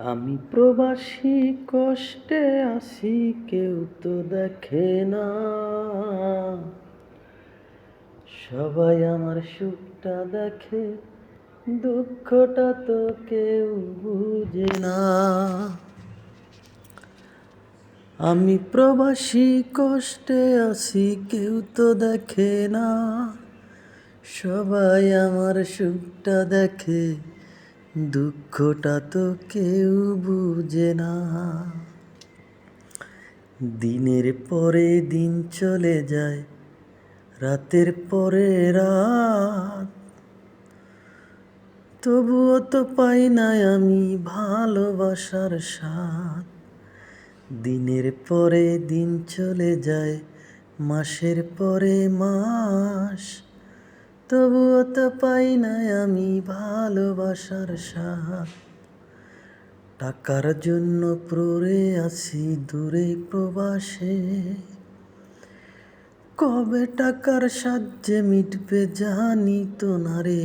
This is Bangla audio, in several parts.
আমি প্রবাসী, কষ্টে আসি কেউ তো দেখে না। সবাই আমার সুখটা দেখে, দুঃখটা তো কেউ বুঝে না। আমি প্রবাসী, কষ্টে আসি কেউ তো দেখে না। সবাই আমার সুখটা দেখে দুঃখটা তো কেউ বুঝে না। দিনের পরে দিন চলে যায়, রাতের পরে রাত। তবুও তো পাই না আমি ভালোবাসার স্বাদ। দিনের পরে দিন চলে যায়, মাসের পরে মাস। তবুও তো পাই না আমি ভালোবাসার স্বাদ। টাকার জন্য প্ররে আসি দূরে প্রবাসে। কবে টাকার সাহায্যে মিটবে জানি তো না রে।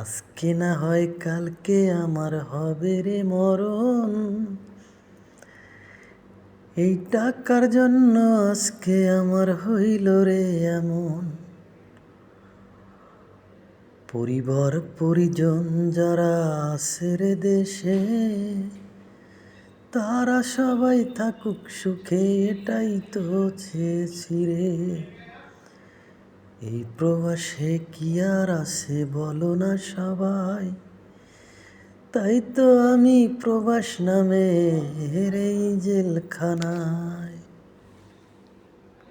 আজকে না হয় কালকে আমার হবে রে মরণ। এই টাকার জন্য আজকে আমার হইল রে এমন। পরিবার, পরিজন যারা আছে রে দেশে, তারা সবাই থাকুক সুখে, এটাই তো চেয়েছি রে। এই প্রবাসে কি আর আছে বলো না সবাই? তাই তো আমি প্রবাস নামে এই জেলখানায়।